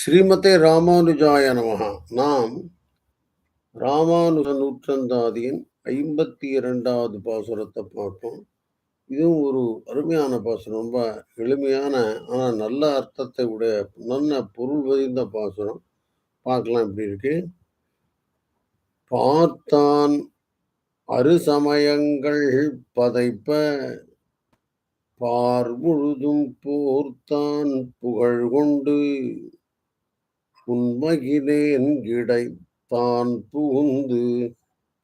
ஸ்ரீமதே ராமானுஜாய நமகா நாம் ராமானுஜ நூற்றந்தாதியின் ஐம்பத்தி இரண்டாவது பாசுரத்தை பார்ப்போம். இதுவும் ஒரு அருமையான பாசுரம் ரொம்ப எளிமையான ஆனால் நல்ல அர்த்தத்தை உடைய நல்ல பொருள் வதிந்த பாசுரம். பார்க்கலாம் இப்படி இருக்கு. பார்த்தான் அருசமயங்கள் பதைப்ப பார் முழுதும் போர்த்தான் புகழ் கொண்டு உண்மகினேன் தான் புகுந்து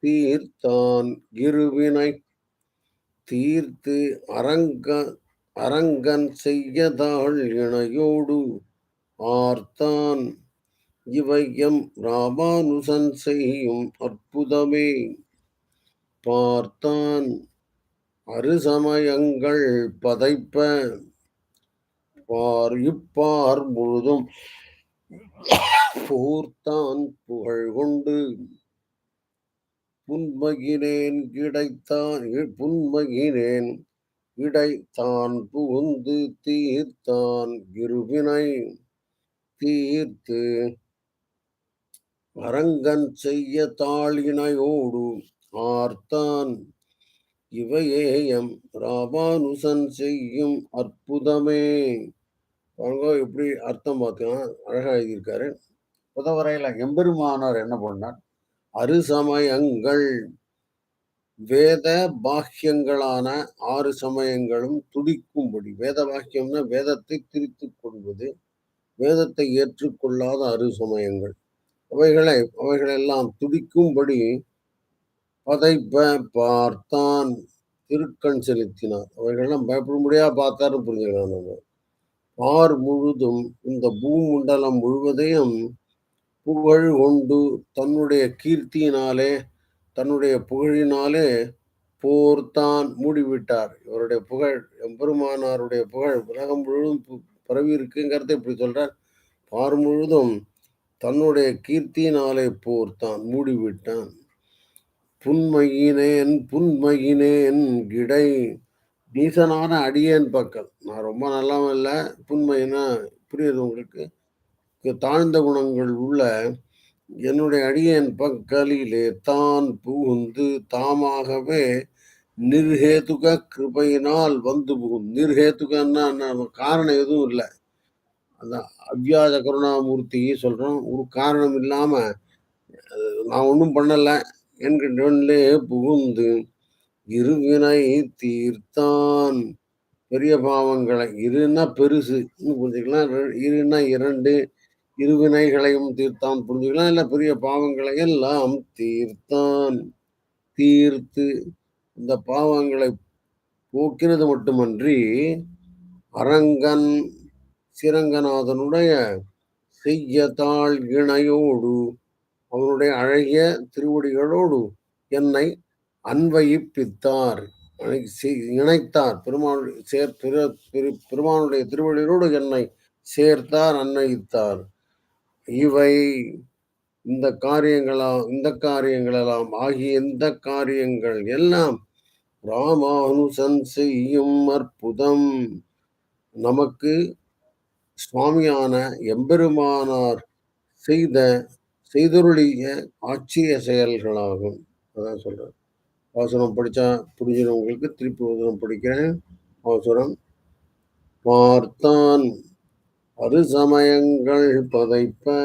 தீர்த்தான் இருவினை தீர்த்து அரங்க அரங்கன் செய்யதாள் இணையோடு ஆர்த்தான். இவையம் ராமானுசன் செய்யும் அற்புதமே. பார்த்தான் அருசமயங்கள் பதைப்ப. பார் இப்பார் முழுதும் போர்த்தான் புகழ் கொண்டு புன்மகினேன் கிடைத்தான் புன்மகினேன் இடைத்தான் புகுந்து தீர்த்தான் இருவினை தீர்த்து அரங்கன் செய்ய தாளினையோடு ஆர்த்தான் இவையேயம் ராமானுசன் செய்யும் அற்புதமே. அவங்க எப்படி அர்த்தம் பார்த்தீங்கன்னா அழகா எழுதியிருக்காரு. புதவரையில எம்பெருமானார் என்ன பண்ணார்? அருசமயங்கள். வேத பாக்கியங்களான ஆறு சமயங்களும் துடிக்கும்படி. வேத பாக்கியம்னா வேதத்தை திரித்து கொள்வது வேதத்தை ஏற்றுக்கொள்ளாத அரு சமயங்கள் அவைகளை அவைகளெல்லாம் துடிக்கும்படி பதைப்ப பார்த்தான். திருக்கண் செலுத்தினார். அவைகளெல்லாம் பயப்பட முடியா பார்த்தாரு புரிஞ்சுக்கலாம்? நம்ம பார் முழுதும் இந்த பூமண்டலம் முழுவதையும் புகழ் கொண்டு தன்னுடைய கீர்த்தியினாலே தன்னுடைய புகழினாலே போர்த்தான் மூடிவிட்டார். இவருடைய புகழ் எம்பெருமானாருடைய புகழ் உலகம் முழுவதும் பரவி இருக்குங்கிறத இப்படி சொல்றார். பார் முழுதும் தன்னுடைய கீர்த்தியினாலே போர்த்தான் மூடிவிட்டான். புன்மையினேன் புன்மையினேன் கிடை டீசனான அடியேன் பக்கல் நான் ரொம்ப நல்லாவும் இல்லை. புன்மையினா புரியுது உங்களுக்கு? தாழ்ந்த குணங்கள் உள்ள என்னுடைய அடியேன் பக்கலிலே தான் புகுந்து தாமாகவே நிர்ஹேதுக கிருபையினால் வந்து புகும் நிர்ஹேதுகன்னா காரணம் எதுவும் இல்லை. அந்த அவ்வியாஜ கருணாமூர்த்தி சொல்கிறோம் ஒரு காரணம் இல்லாமல் நான் ஒன்றும் பண்ணலை. என்கின்றே புகுந்து இருவினை தீர்த்தான். பெரிய பாவங்களை இருன்னா பெருசு. புரிஞ்சுக்கலாம். இருன்னா இரண்டு இருவினைகளையும் தீர்த்தான். புரிஞ்சுக்கலாம்? இல்லை பெரிய பாவங்களை எல்லாம் தீர்த்தான். தீர்த்து இந்த பாவங்களை போக்கினது மட்டுமன்றி அரங்கன் சிரங்கநாதனுடைய செய்யத்தாள் இணையோடு அவனுடைய அழகிய திருவடிகளோடு என்னை அன்வயிப்பித்தார் இணைத்தார். பெருமாள் சேர் பெருமானுடைய திருவடிகளோடு என்னை சேர்த்தார் அன்வயித்தார் இவை இந்த காரியங்களாம் இந்த காரியங்களெல்லாம் ஆகிய இந்த காரியங்கள் எல்லாம் ராமானுசன் செய்யும் அற்புதம். நமக்கு சுவாமியான எம்பெருமானார் செய்த செய்தொருளிய ஆட்சிய செயல்களாகும். அதான் சொல்றார். அவசரம் படித்தா புரிஞ்சிடும். திருப்பி அவசரம் படிக்கிறேன். அவசரம் பார்த்தான். அரு சமயங்கள் பதைப்ப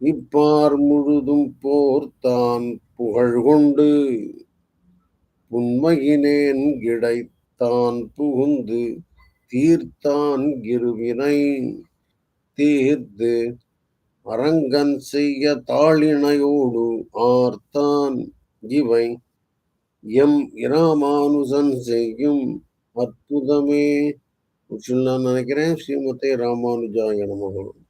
இப்பார் முழுதும் போர்த்தான் புகழ் கொண்டு. உண்மையினேன் கிடைத்தான் புகுந்து தீர்த்தான் இருவினை தீர்த்து அரங்கன் செய்ய தாளினையோடு ஆர்த்தான். இவை எம் இராமானுசன் செய்யும் அற்புதமே நான் நினைக்கிறேன் ஸ்ரீமதே ராமானுஜாய நமகலம்